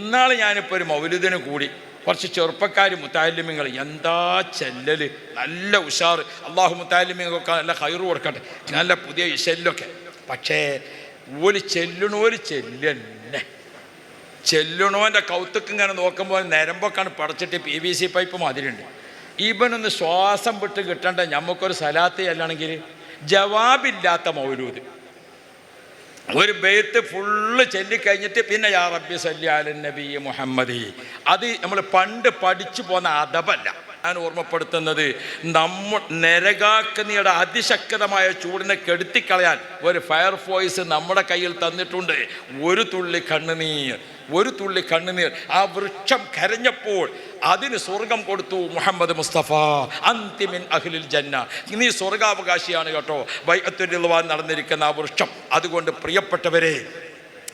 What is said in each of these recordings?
ഇന്നാൾ ഞാനിപ്പോൾ ഒരു മൗലുദിന് കൂടി കുറച്ച് ചെറുപ്പക്കാർ മുത്താലിമ്യങ്ങൾ എന്താ ചെല്ലല്? നല്ല ഉഷാർ അള്ളാഹു മുത്താലിമ്യങ്ങൾക്കൊക്കെ നല്ല ഹൈറു കൊടുക്കട്ടെ. നല്ല പുതിയ ഇശല്ലൊക്കെ പക്ഷേ ഒരു ചെല്ലണോര് ചെല്ലന്നെ. ചെല്ലണോന്റെ കൗത്തുക്ക് ഇങ്ങനെ നോക്കുമ്പോൾ നരമ്പൊക്കെയാണ് പടച്ചിട്ട് പി വി സി പൈപ്പ് മാതിരിയുണ്ട്. ഇവനൊന്ന് ശ്വാസം വിട്ട് കിട്ടേണ്ട ഞമ്മക്കൊരു സലാത്ത് ചെല്ലണമെങ്കിൽ ജവാബില്ലാത്ത മൗലൂദ്. ഒരു ബെയ്ത്ത് ഫുള്ള് ചൊല്ലിക്കഴിഞ്ഞിട്ട് പിന്നെ യാ റബ്ബി സല്ലി അലൻ നബി മുഹമ്മദി. അത് നമ്മൾ പണ്ട് പഠിച്ചു പോന്ന അദബല്ല ഞാൻ ഓർമ്മപ്പെടുത്തുന്നത് നമ്മ നരകാഗ്നിയുടെ അതിശക്തമായ ചൂടിനെ കെടുത്തിക്കളയാൻ ഒരു ഫയർ ഫോഴ്സ് നമ്മുടെ കയ്യിൽ തന്നിട്ടുണ്ട്. ഒരു തുള്ളി കണ്ണുനീർ ഒരു തുള്ളി കണ്ണുനീർ. ആ വൃക്ഷം കരഞ്ഞപ്പോൾ അതിന് സ്വർഗം കൊടുത്തു മുഹമ്മദ് മുസ്തഫ. അന്തിമിൻ അഖിലിൽ ജന്ന. നീ സ്വർഗാവകാശിയാണ് കേട്ടോ. ബൈഅത്തുൽവാൻ നടന്നിരിക്കുന്ന ആ വൃക്ഷം. അതുകൊണ്ട് പ്രിയപ്പെട്ടവരെ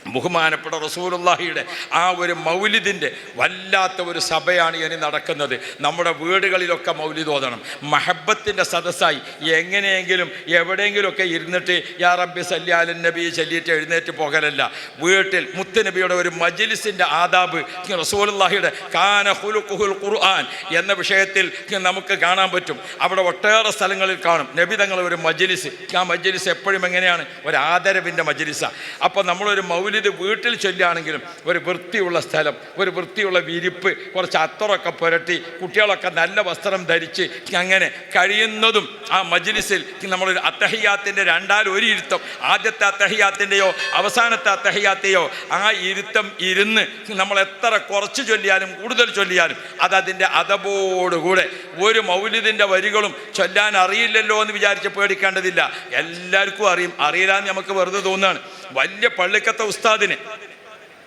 ബഹുമാനപ്പെട്ട റസൂലുള്ളാഹിയുടെ ആ ഒരു മൗലിദിന്റെ വല്ലാത്ത ഒരു സഭയാണ് ഇനി നടക്കുന്നത്. നമ്മുടെ വീടുകളിലൊക്കെ മൗലിദ് ഓതണം. മഹബത്തിന്റെ സദസ്സായി എങ്ങനെയെങ്കിലും എവിടെയെങ്കിലുമൊക്കെ ഇരുന്നിട്ട് യാ റബ്ബി സല്യാലൻ നബി ചൊല്ലിയിട്ട് എഴുന്നേറ്റ് പോകലല്ല. വീട്ടിൽ മുത്തുനബിയുടെ ഒരു മജിലിസിന്റെ ആദാബ് റസൂലുള്ളാഹിയുടെ കാന ഹുലുഖുൽ ഖുർആൻ എന്ന വിഷയത്തിൽ നമുക്ക് കാണാൻ പറ്റും. അവിടെ ഒട്ടേറെ സ്ഥലങ്ങളിൽ കാണും. നബി തങ്ങൾ ഒരു മജിലിസ്. ആ മജിലിസ് എപ്പോഴും എങ്ങനെയാണ്? ഒരു ആദരവിന്റെ മജിലിസാണ് അപ്പോൾ നമ്മളൊരു മൗലിദ് വീട്ടിൽ ചൊല്ലുകയാണെങ്കിലും ഒരു വൃത്തിയുള്ള സ്ഥലം ഒരു വൃത്തിയുള്ള വിരിപ്പ് കുറച്ച് അത്തറൊക്കെ പുരട്ടി കുട്ടികളൊക്കെ നല്ല വസ്ത്രം ധരിച്ച് അങ്ങനെ കഴിയുന്നതും ആ മജ്ലിസിൽ നമ്മളൊരു അത്തഹിയാത്തിന്റെ രണ്ടാൽ ഒരു ഇരുത്തം. ആദ്യത്തെ അത്തഹിയാത്തിന്റെയോ അവസാനത്തെ അത്തഹിയാത്തെയോ ആ ഇരുത്തം ഇരുന്ന് നമ്മൾ എത്ര കുറച്ച് ചൊല്ലിയാലും കൂടുതൽ ചൊല്ലിയാലും അത് അതിന്റെ അതബോടുകൂടെ ഒരു മൗലിദിന്റെ വരികളും ചൊല്ലാൻ അറിയില്ലല്ലോ എന്ന് വിചാരിച്ച് പേടിക്കേണ്ടതില്ല. എല്ലാവർക്കും അറിയും. അറിയില്ല എന്ന് നമുക്ക് വെറുതെ തോന്നുകയാണ്. വലിയ പള്ളിക്കത്തെ ഉസ്താദിനെ.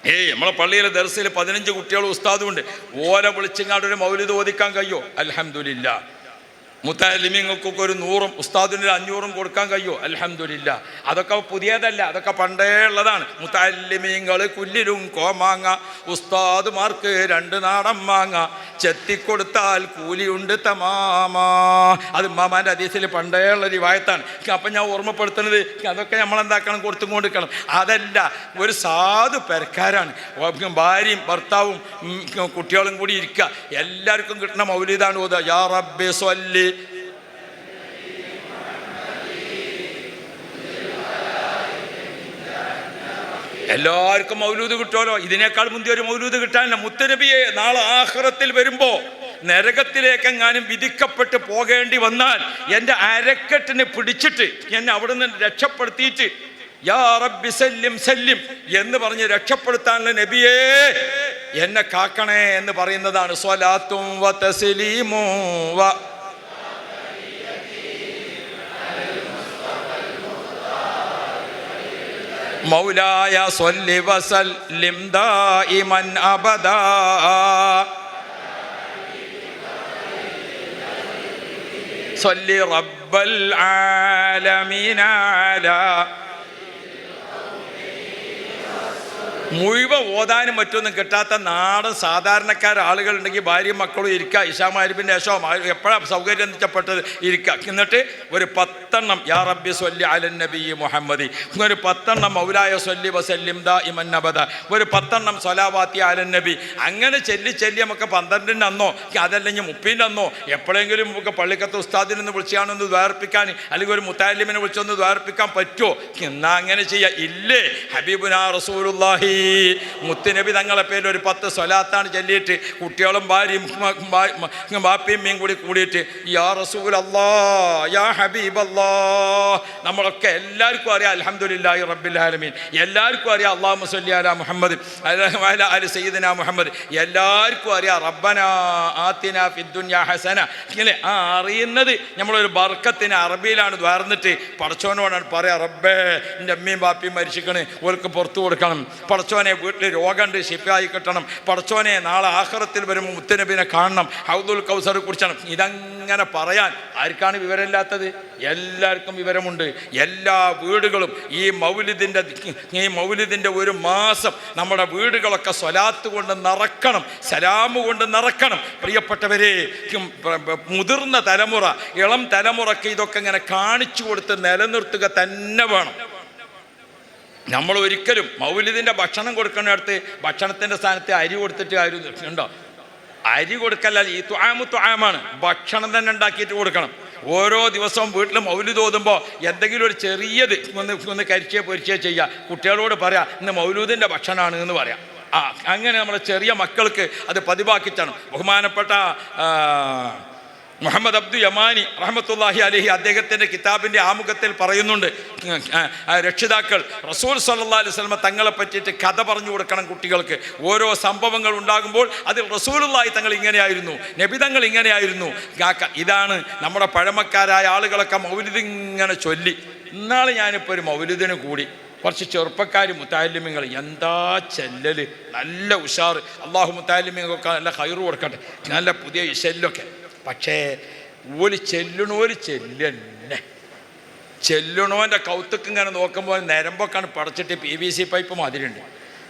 ഏയ് നമ്മളെ പള്ളിയിലെ ദർസയിൽ പതിനഞ്ച് കുട്ടികൾ ഉസ്താദുണ്ട് ഓല വിളിച്ചിങ്ങാടൊരു മൗലിദ് ഓദിക്കാൻ കഴിയോ? അൽഹംദുലില്ല മുത്താലിമിങ്ങൾക്കൊക്കെ ഒരു നൂറും ഉസ്താദിന് ഒരു അഞ്ഞൂറും കൊടുക്കാൻ കഴിയോ? അലഹമില്ല അതൊക്കെ പുതിയതല്ല. അതൊക്കെ പണ്ടേ ഉള്ളതാണ്. മുത്താലിമിങ്ങൾ കുല്ലിലും കോമാങ്ങ ഉസ്താദുമാർക്ക് രണ്ട് നാടൻ മാങ്ങ. ചെത്തിക്കൊടുത്താൽ കൂലിയുണ്ട് തമാമാ. അത് മാമാന്റെ അതീസിൽ പണ്ടേ ഉള്ള റിവായത്താണ്. അപ്പം ഞാൻ ഓർമ്മപ്പെടുത്തുന്നത് അതൊക്കെ നമ്മൾ എന്താക്കണം കൊടുത്തും കൊടുക്കണം അതല്ല ഒരു സാധു പെരക്കാരാണ്. ഭാര്യയും ഭർത്താവും കുട്ടികളും കൂടി ഇരിക്കുക എല്ലാവർക്കും കിട്ടണം മൗലിതാണ് ഓതുക യാ റബ്ബെ സ്വല്ലി. എല്ലാവർക്കും മൗലൂദ് കിട്ടുമല്ലോ. ഇതിനേക്കാൾ മുന്തിയ ഒരു മൗലൂദ് കിട്ടാനില്ല. മുത്തനബിയെ നാളെ ആഹ്റത്തിൽ വരുമ്പോ നരകത്തിലേക്കെങ്ങാനും വിധിക്കപ്പെട്ട് പോകേണ്ടി വന്നാൽ എന്റെ അരക്കെട്ടിനെ പിടിച്ചിട്ട് എന്നെ അവിടെ നിന്ന് രക്ഷപ്പെടുത്തിയിട്ട് യാ റബ്ബി സല്ലിം സല്ലിം എന്ന് പറഞ്ഞ് രക്ഷപ്പെടുത്താനുള്ള നബിയേ എന്നെ കാക്കണേ എന്ന് പറയുന്നതാണ് സ്വലാത്തും വ മൗലായ സൊല്ലി വസൽ ലിംദായിമൻ അബദ. സൊല്ലി റബ്ബൽ ആലമീനാല. മുഴുവൻ ഓതാനും മറ്റൊന്നും കിട്ടാത്ത നാടൻ സാധാരണക്കാർ ആളുകളുണ്ടെങ്കിൽ ഭാര്യയും മക്കളും ഇരിക്കുക ഇഷാമാരിപ്പിന്റെ ശേഷം എപ്പോഴാണ് സൗകര്യം നിച്ചപ്പെട്ടത് ഇരിക്കുക എന്നിട്ട് ഒരു പത്തെണ്ണം യാ റബ്ബി സൊല്ലി അലൻ നബി മുഹമ്മദി. ഒരു പത്തെണ്ണം മൗലായ സൊല്ലി വസല്ലിം ദ ഇമൻ നബദ. ഒരു പത്തെണ്ണം സൊലാവാത്തി അലൻ നബി. അങ്ങനെ ചെല്ലി ചെല്ലി നമുക്ക് പന്ത്രണ്ടിന്റെ അന്നോ അതല്ലെങ്കിൽ മുപ്പതിന്റെ അന്നോ എപ്പോഴെങ്കിലും നമുക്ക് പള്ളിക്കത്ത് ഉസ്താദിൽ നിന്ന് വിളിച്ചാണെന്ന് ദ്വാർപ്പിക്കാൻ അല്ലെങ്കിൽ ഒരു മുത്താലിമിനെ വിളിച്ചൊന്ന് ദ്വാർപ്പിക്കാൻ പറ്റുമോ എന്നാ അങ്ങനെ ചെയ്യുക ഇല്ലേ? ഹബീബുനാ റസൂലുല്ലാഹി മുത്തുനബി തങ്ങളെ പേരിൽ ഒരു പത്ത് സ്വലാത്താണ് ചൊല്ലിയിട്ട് കുട്ടികളും ഭാര്യയും മ- ബാ- ബാപ്പിയും മീൻ കൂടി കൂടിയിട്ട് യാ റസൂൽ അല്ലാ യാ ഹബീബ് അല്ലാ നമ്മളൊക്കെ എല്ലാവർക്കും അറിയാം അൽഹംദുലില്ലാഹി റബ്ബിൽ ആലമീൻ. എല്ലാവർക്കും അറിയാം അള്ളാഹു മുസല്ലി അല മുഹമ്മദ് അല സയ്യിദന മുഹമ്മദ്. എല്ലാവർക്കും അറിയാം റബ്ബന ആത്തിന ഫിദ്ദുന്യ ഹസന. ഇങ്ങനെ ആ അറിയുന്നത് നമ്മളൊരു ബർക്കത്തിന് അറബിയിലാണ് ദ്വാർന്നിട്ട് പടച്ചോനോടാണ് പറയാ റബ്ബേ എന്റെ അമ്മയും ബാപ്പിയും മരിച്ചിക്കണേ ഓർക്ക് പുറത്തു കൊടുക്കണം. പടച്ചോനെ വീട്ടിൽ രോഗമുണ്ട് ശിപ്പായി കിട്ടണം. പടച്ചോനെ നാളെ ആഹ്റത്തിൽ വരുമ്പോൾ മുത്തനബിനെ കാണണം. ഹൗദുൽ കൗസറെ കുറിച്ചാണ്. ഇതങ്ങനെ പറയാൻ ആർക്കാണ് വിവരമില്ലാത്തത്? എല്ലാവർക്കും വിവരമുണ്ട്. എല്ലാ വീടുകളും ഈ മൗലിദിന്റെ ഈ മൗലിദിന്റെ ഒരു മാസം നമ്മുടെ വീടുകളൊക്കെ സ്വലാത്ത് കൊണ്ട് നിറക്കണം. സലാമ് കൊണ്ട് നിറക്കണം. പ്രിയപ്പെട്ടവരെ മുതിർന്ന തലമുറ ഇളം തലമുറയ്ക്ക് ഇതൊക്കെ ഇങ്ങനെ കാണിച്ചു കൊടുത്ത് നിലനിർത്തുക തന്നെ വേണം. നമ്മൾ ഒരിക്കലും മൗലിദിന്റെ ഭക്ഷണം കൊടുക്കുന്നിടത്ത് ഭക്ഷണത്തിന്റെ സ്ഥാനത്ത് അരി കൊടുത്തിട്ട് ആരും ഉണ്ടോ? അരി കൊടുക്കല്ല ഈ ത്വായമു ത്വായമാണ് ഭക്ഷണം തന്നെ ഉണ്ടാക്കിയിട്ട് കൊടുക്കണം. ഓരോ ദിവസവും വീട്ടിൽ മൗലി തോതുമ്പോൾ എന്തെങ്കിലും ഒരു ചെറിയത് ഒന്ന് ഒന്ന് കരിച്ചേ പൊരിച്ചേ ചെയ്യുക കുട്ടികളോട് പറയാം ഇന്ന് മൗലൂദിന്റെ ഭക്ഷണമാണ് എന്ന് പറയാം. ആ അങ്ങനെ നമ്മുടെ ചെറിയ മക്കൾക്ക് അത് പതിവാക്കിച്ചാണ് ബഹുമാനപ്പെട്ട മുഹമ്മദ് അബ്ദു യമാനി റഹമത്തുല്ലാഹി അലഹി അദ്ദേഹത്തിന്റെ കിതാബിന്റെ ആമുഖത്തിൽ പറയുന്നുണ്ട്. രക്ഷിതാക്കൾ റസൂൽ സല്ലാ അലൈഹി സ്വലമ തങ്ങളെ പറ്റിയിട്ട് കഥ പറഞ്ഞു കൊടുക്കണം കുട്ടികൾക്ക്. ഓരോ സംഭവങ്ങൾ ഉണ്ടാകുമ്പോൾ അതിൽ റസൂലുള്ളാഹി തങ്ങൾ ഇങ്ങനെയായിരുന്നു നബി തങ്ങൾ ഇങ്ങനെയായിരുന്നു. ഇതാണ് നമ്മുടെ പഴമക്കാരായ ആളുകളൊക്കെ മൗലിദ് ഇങ്ങനെ ചൊല്ലി. ഇന്നാൾ ഞാനിപ്പോൾ ഒരു മൗലിദിന് കൂടി. കുറച്ച് ചെറുപ്പക്കാർ മുത്താലിമ്യങ്ങൾ എന്താ ചെല്ലൽ നല്ല ഉഷാർ അള്ളാഹു മുത്താലിമ്യങ്ങൾക്കൊക്കെ നല്ല ഹൈറ് കൊടുക്കട്ടെ. നല്ല പുതിയ ഇശല്ലൊക്കെ പക്ഷേ ഓൽ ചെല്ലണോൽ ചെല്ലന്നെ. ചെല്ലണോന്റെ കൗത്തുക്ക് ഇങ്ങനെ നോക്കുമ്പോൾ നരമ്പൊക്കെയാണ് പടച്ചിട്ട് പി വി സി പൈപ്പ് മാതിരിയുണ്ട്.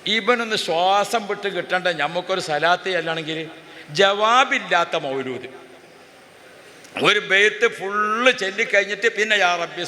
ഇവനൊന്ന് ശ്വാസം വിട്ട് കിട്ടേണ്ട ഞമ്മക്കൊരു സലാത്ത് ചെല്ലണമെങ്കിൽ ജവാബില്ലാത്ത മൗലൂദ്. ഒരു ബെയ്ത്ത് ഫുള്ള് ചൊല്ലിക്കഴിഞ്ഞിട്ട് പിന്നെ യാ റബ്ബി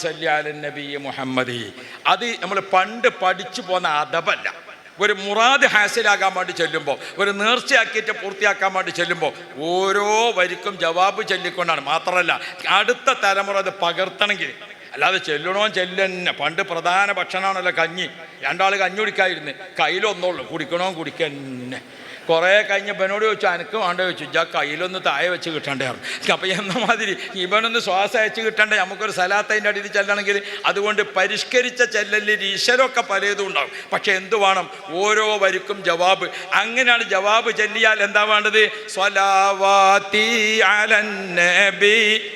നബി മുഹമ്മദി. അത് നമ്മൾ പണ്ട് പഠിച്ചു പോന്ന അദബല്ല. ഒരു മുറാദ് ഹാസിലാകാൻ വേണ്ടി ചെല്ലുമ്പോൾ ഒരു നേർച്ചയാക്കിയിട്ട് പൂർത്തിയാക്കാൻ വേണ്ടി ചെല്ലുമ്പോൾ ഓരോ വരിക്കും ജവാബ് ചൊല്ലിക്കൊണ്ടാണ്. മാത്രമല്ല അടുത്ത തലമുറ അത് പകർത്തണമെങ്കിൽ അല്ലാതെ ചെല്ലണോ ചെല്ലന്നെ. പണ്ട് പ്രധാന ഭക്ഷണമാണല്ലോ കഞ്ഞി. രണ്ടാൾ കഞ്ഞി കുടിക്കാതിരുന്ന് കയ്യിലൊന്നുള്ളൂ കുടിക്കണോ കുടിക്കന്നെ. കുറേ കഴിഞ്ഞപ്പോൾ എന്നോട് ചോദിച്ചു അനക്ക് വേണ്ട? ചോദിച്ചു ഇജാ കയ്യിലൊന്ന് താഴെ വെച്ച് കിട്ടണ്ടായിരുന്നു അപ്പം എന്ന മാതിരി ഇവനൊന്ന് ശ്വാസം അയച്ച് കിട്ടണ്ടേ? നമുക്കൊരു സ്ഥലത്തതിന്റെ അടിയിൽ ചെല്ലണമെങ്കിൽ അതുകൊണ്ട് പരിഷ്കരിച്ച ചെല്ലലിൽ ഈശ്വരമൊക്കെ പലതും ഉണ്ടാവും പക്ഷേ എന്ത് വേണം? ഓരോ വരിക്കും ജവാബ്. അങ്ങനെയാണ് ജവാബ് ചെല്ലിയാൽ എന്താ വേണ്ടത്? സ്വലാവാത്തി അലന്നബി നബി.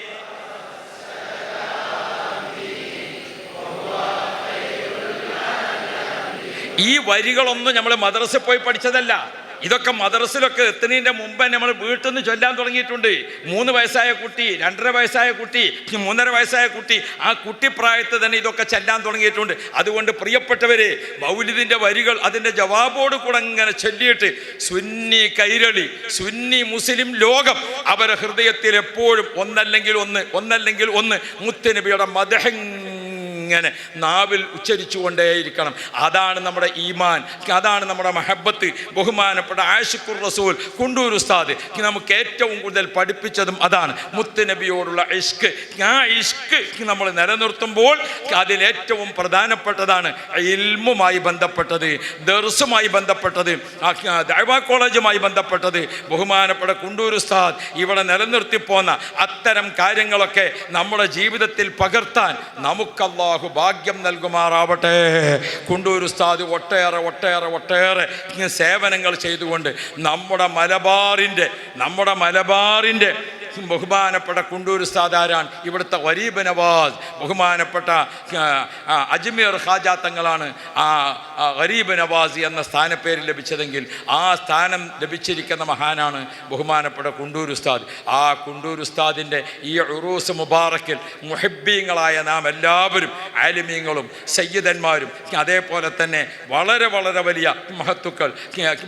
ഈ വരികളൊന്നും നമ്മൾ മദ്രസ പോയി പഠിച്ചതല്ല. ഇതൊക്കെ മദ്രസിലൊക്കെ എത്തുന്നതിന്റെ മുമ്പ് നമ്മൾ വീട്ടിൽ നിന്ന് ചൊല്ലാൻ തുടങ്ങിയിട്ടുണ്ട്. മൂന്ന് വയസ്സായ കുട്ടി രണ്ടര വയസ്സായ കുട്ടി മൂന്നര വയസ്സായ കുട്ടി ആ കുട്ടിപ്രായത്തിൽ തന്നെ ഇതൊക്കെ ചെല്ലാൻ തുടങ്ങിയിട്ടുണ്ട്. അതുകൊണ്ട് പ്രിയപ്പെട്ടവരെ മൗലിദിന്റെ വരികൾ അതിന്റെ ജവാബോട് കൂടെ ഇങ്ങനെ ചൊല്ലിയിട്ട് സുന്നി കൈരളി സുന്നി മുസ്ലിം ലോകം അവരെ ഹൃദയത്തിൽ എപ്പോഴും ഒന്നല്ലെങ്കിൽ ഒന്ന് ഒന്നല്ലെങ്കിൽ ഒന്ന് മുത്തനബിയുടെ മദഹ ഇങ്ങനെ നാവിൽ ഉച്ചരിച്ചുകൊണ്ടേയിരിക്കണം. അതാണ് നമ്മുടെ ഈമാൻ അതാണ് നമ്മുടെ മഹബത്ത് ബഹുമാനപ്പെട്ട ആഷിഖുർ റസൂൽ കുണ്ടൂർ ഉസ്താദ്. നമുക്ക് ഏറ്റവും കൂടുതൽ പഠിപ്പിച്ചതും അതാണ് മുത്ത് നബിയോടുള്ള ഇഷ്ക്. ആ ഇഷ്ക് നമ്മൾ നിലനിർത്തുമ്പോൾ അതിൽ ഏറ്റവും പ്രധാനപ്പെട്ടതാണ് ഇൽമുമായി ബന്ധപ്പെട്ടത് ദർസുമായി ബന്ധപ്പെട്ടത് ദൈവാ കോളേജുമായി ബന്ധപ്പെട്ടത്. ബഹുമാനപ്പെട്ട കുണ്ടൂർ ഉസ്താദ് ഇവിടെ നിലനിർത്തിപ്പോന്ന അത്തരം കാര്യങ്ങളൊക്കെ നമ്മുടെ ജീവിതത്തിൽ പകർത്താൻ നമുക്കല്ലാഹു ഭാഗ്യം നൽകുമാറാവട്ടെ. കുണ്ടൂർ ഉസ്താദ് ഒട്ടേറെ ഒട്ടേറെ ഒട്ടേറെ സേവനങ്ങൾ ചെയ്തുകൊണ്ട് നമ്മുടെ മലബാറിന്റെ നമ്മുടെ മലബാറിന്റെ ബഹുമാനപ്പെട്ട കുണ്ടൂർ സാധാരാൻ ഇവിടുത്തെ വരീബ് നവാസ്. ബഹുമാനപ്പെട്ട അജ്മീർ ഖാജ തങ്ങളാണ് ആ ഗരീബ് നവാസ് എന്ന സ്ഥാനപ്പേര് ലഭിച്ചതെങ്കിൽ ആ സ്ഥാനം ലഭിച്ചിരിക്കുന്ന മഹാനാണ് ബഹുമാനപ്പെട്ട കുണ്ടൂർ ഉസ്താദ്. ആ കുണ്ടൂർ ഉസ്താദിന്റെ ഈ ഉറൂസ് മുബാറക്കിൽ മുഹബ്ബീങ്ങളായ നാം എല്ലാവരും ആലിമീങ്ങളും സയ്യിദന്മാരും അതേപോലെ തന്നെ വളരെ വളരെ വലിയ മഹത്തുക്കൾ.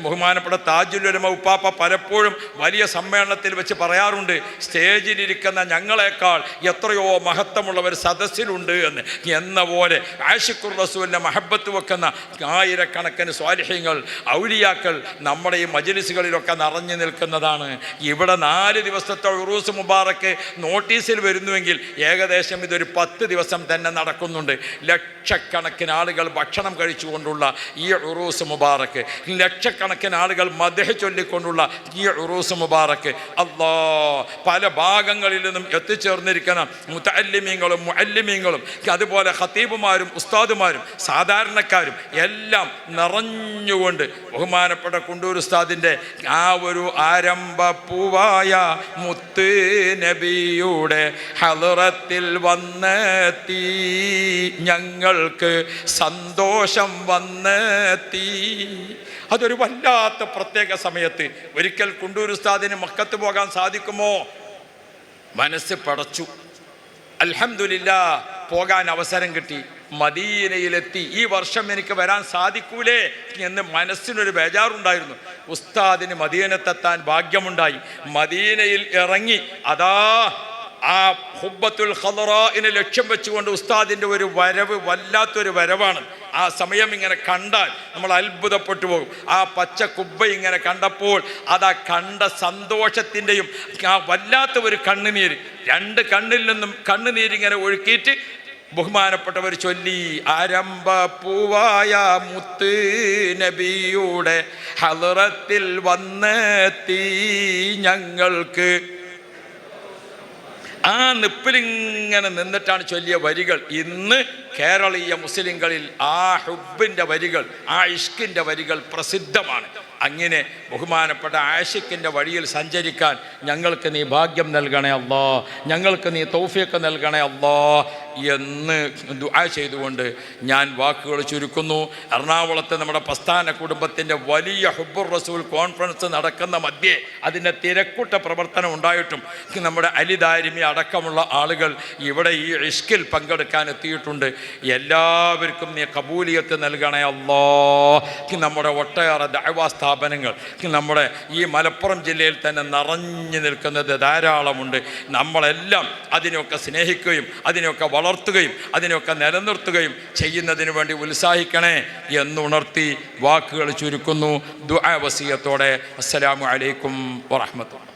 ബഹുമാനപ്പെട്ട താജുലുലമ ഉപ്പാപ്പ പലപ്പോഴും വലിയ സമ്മേളനത്തിൽ വെച്ച് പറയാറുണ്ട് സ്റ്റേജിലിരിക്കുന്ന ഞങ്ങളെക്കാൾ എത്രയോ മഹത്വമുള്ളവർ സദസ്സിലുണ്ട് എന്ന് എന്ന പോലെ ആഷിഖുർ റസൂലിന്റെ മഹബത്ത് വെക്കുന്ന ആയിരക്കണക്കിന് സ്വാലിഹ്യങ്ങൾ ഔലിയാക്കൾ നമ്മുടെ ഈ മജലിസുകളിലൊക്കെ നിറഞ്ഞു നിൽക്കുന്നതാണ്. ഇവിടെ നാല് ദിവസത്തെ ഉറൂസ് മുബാറക്ക് നോട്ടീസിൽ വരുന്നുവെങ്കിൽ ഏകദേശം ഇതൊരു പത്ത് ദിവസം തന്നെ നടക്കുന്നുണ്ട്. ലക്ഷക്കണക്കിന് ആളുകൾ ഭക്ഷണം കഴിച്ചുകൊണ്ടുള്ള ഈ ഉറൂസ് മുബാറക്ക് ലക്ഷക്കണക്കിന് ആളുകൾ മദഹ ചൊല്ലിക്കൊണ്ടുള്ള ഈ ഉറൂസ് മുബാറക്ക്. അല്ലാ പല ഭാഗങ്ങളിൽ നിന്നും എത്തിച്ചേർന്നിരിക്കുന്ന മുത്തല്ലിമീങ്ങളും മുഅല്ലിമീങ്ങളും അതുപോലെ ഖത്തീബുമാരും ഉസ്താദുമാരും സാധാരണക്കാരും എല്ലാം നിറഞ്ഞുകൊണ്ട് ബഹുമാനപ്പെട്ട കുണ്ടൂർ ഉസ്താദിന്റെ ആ ഒരു ആരംഭ പൂവായ മുത്ത് നബിയുടെ ഹലറത്തിൽ വന്നെത്തി. ഞങ്ങൾക്ക് സന്തോഷം വന്നെത്തി. അതൊരു വല്ലാത്ത പ്രത്യേക സമയത്ത് ഒരിക്കൽ കുണ്ടൂർ ഉസ്താദിന് മക്കത്ത് പോകാൻ സാധിക്കുമോ? മനസ്സ് പടച്ചു. അൽഹമില്ല പോകാൻ അവസരം കിട്ടി. മദീനയിലെത്തി. ഈ വർഷം എനിക്ക് വരാൻ സാധിക്കൂലേ എന്ന് മനസ്സിനൊരു ബേജാറുണ്ടായിരുന്നു. ഉസ്താദിന് മദീനത്തെത്താൻ ഭാഗ്യമുണ്ടായി. മദീനയിൽ ഇറങ്ങി അതാ ആ ഹുബത്തുൽ ഖദറാഇനെ ലക്ഷ്യം വെച്ചുകൊണ്ട് ഉസ്താദിന്റെ ഒരു വരവ് വല്ലാത്തൊരു വരവാണ്. ആ സമയം ഇങ്ങനെ കണ്ടാൽ നമ്മൾ അത്ഭുതപ്പെട്ടു പോകും. ആ പച്ച കുബ്ബ ഇങ്ങനെ കണ്ടപ്പോൾ അതാ കണ്ട സന്തോഷത്തിന്റെയും ആ വല്ലാത്ത ഒരു കണ്ണുനീര്. രണ്ട് കണ്ണിൽ നിന്നും കണ്ണുനീരിങ്ങനെ ഒഴുക്കിയിട്ട് ബഹുമാനപ്പെട്ടവർ ചൊല്ലി ആരംഭ പൂവായ മുത്ത് നബിയുടെ ഹലറത്തിൽ വന്നെത്തി ഞങ്ങൾക്ക് ആ നിപ്പിലിങ്ങനെ നിന്നിട്ടാണ് ചൊല്ലിയ വരികൾ. ഇന്ന് കേരളീയ മുസ്ലിങ്ങളിൽ ആ ഹുബിന്റെ വരികൾ ആ ഇഷ്കിന്റെ വരികൾ പ്രസിദ്ധമാണ്. അങ്ങനെ ബഹുമാനപ്പെട്ട ആഷിക്കിന്റെ വഴിയിൽ സഞ്ചരിക്കാൻ ഞങ്ങൾക്ക് നീ ഭാഗ്യം നൽകണേ അല്ലോ ഞങ്ങൾക്ക് നീ തൗഫിയൊക്കെ നൽകണേ അല്ലാ എന്ന് ദുആ ചെയ്തുകൊണ്ട് ഞാൻ വാക്കുകൾ ചുരുക്കുന്നു. എറണാകുളത്തെ നമ്മുടെ പ്രസ്ഥാന കുടുംബത്തിന്റെ വലിയ ഹുബുർ റസൂൽ കോൺഫറൻസ് നടക്കുന്ന മധ്യേ അതിന്റെ തിരക്കൂട്ട പ്രവർത്തനം ഉണ്ടായിട്ടും നമ്മുടെ അലിദാരിമി അടക്കമുള്ള ആളുകൾ ഇവിടെ ഈ ഇഷ്കിൽ പങ്കെടുക്കാൻ എത്തിയിട്ടുണ്ട്. എല്ലാവർക്കും നീ കബൂലിയത്ത് നൽകണേ അല്ലോ. നമ്മുടെ ഒട്ടേറെ ദൈവാ സ്ഥാപനങ്ങൾ നമ്മുടെ ഈ മലപ്പുറം ജില്ലയിൽ തന്നെ നിറഞ്ഞു നിൽക്കുന്നത് ധാരാളമുണ്ട്. നമ്മളെല്ലാം അതിനെയൊക്കെ സ്നേഹിക്കുകയും അതിനെയൊക്കെ വളർത്തുകയും അതിനെയൊക്കെ നിലനിർത്തുകയും ചെയ്യുന്നതിന് വേണ്ടി ഉത്സാഹിക്കണേ എന്നുണർത്തി വാക്കുകൾ ചുരുക്കുന്നു. ദുആ വസീയത്തോടെ. അസ്സലാമു അലൈക്കും വറഹ്മത്തുള്ളാഹി.